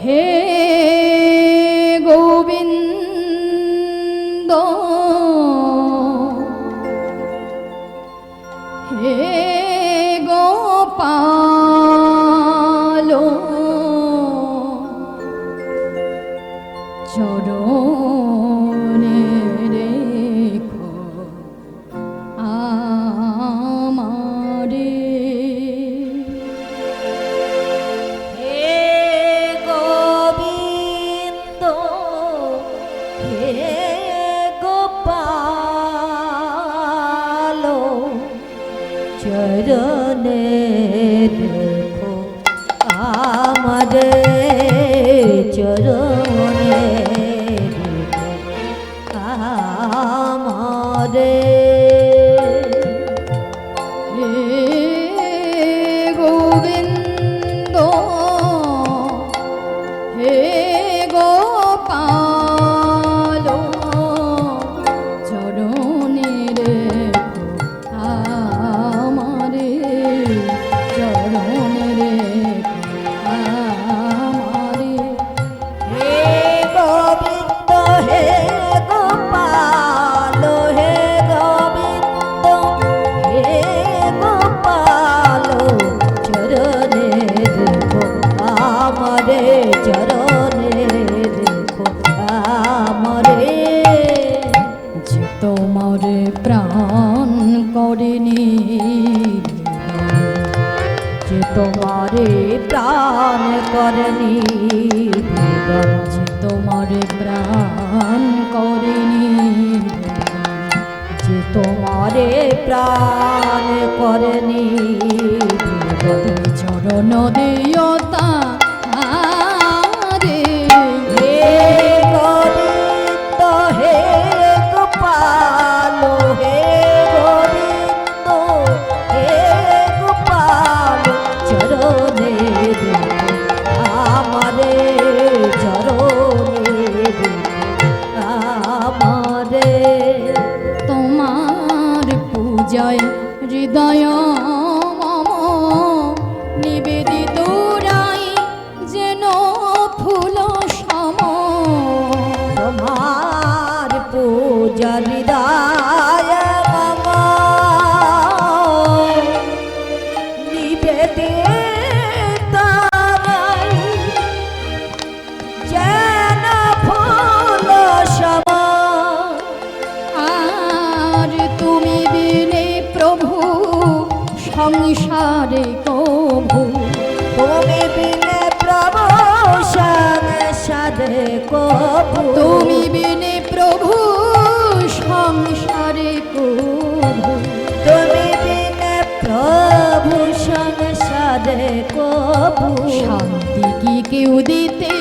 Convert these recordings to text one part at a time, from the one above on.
Hey. Trời đất này তোমারে প্রাণ করনি যে তোমারে প্রাণ করেনি যে তোমারে প্রাণ করনি চরণ দেয়তা সংসারে কভু তুমি বিনে প্রভু সংসারে কবু। তুমি বিনে প্রভু সংসারে কভু তুমি বিনে প্রভু সংসারে কবু। শান্তি কি কেউ দিতে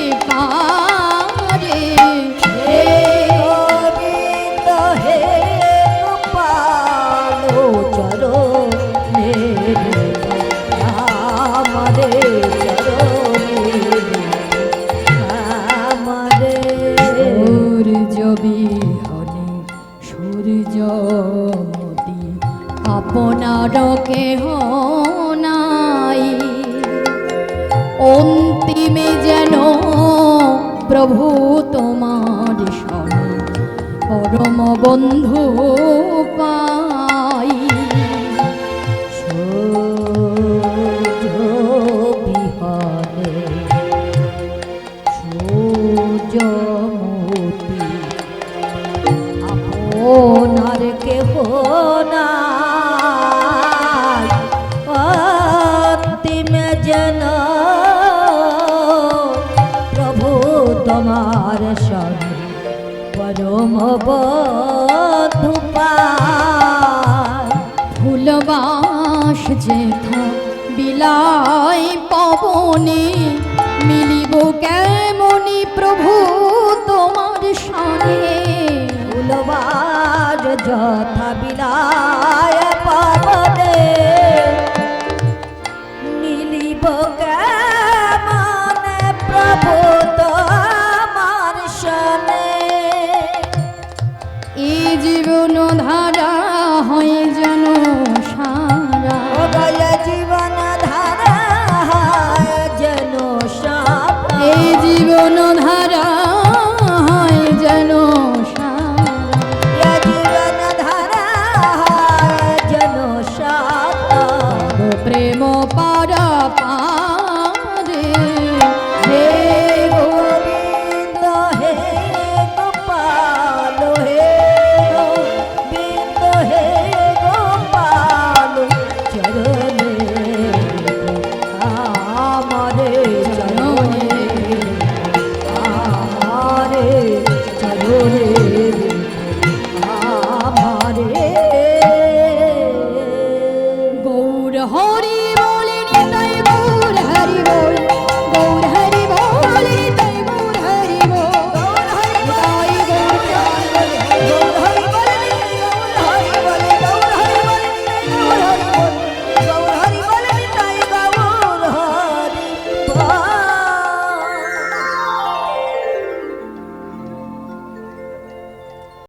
সূর্যমতি আপনার কেহ নাই। অন্তিমে যেন প্রভু তোমার শরণ পরম বন্ধু পায়। ফুলবাস যেথা বিলাই পবনে মিলিব কেমনি প্রভু তোমার সনে? ফুলবার যথা বিলাই প্রেম পা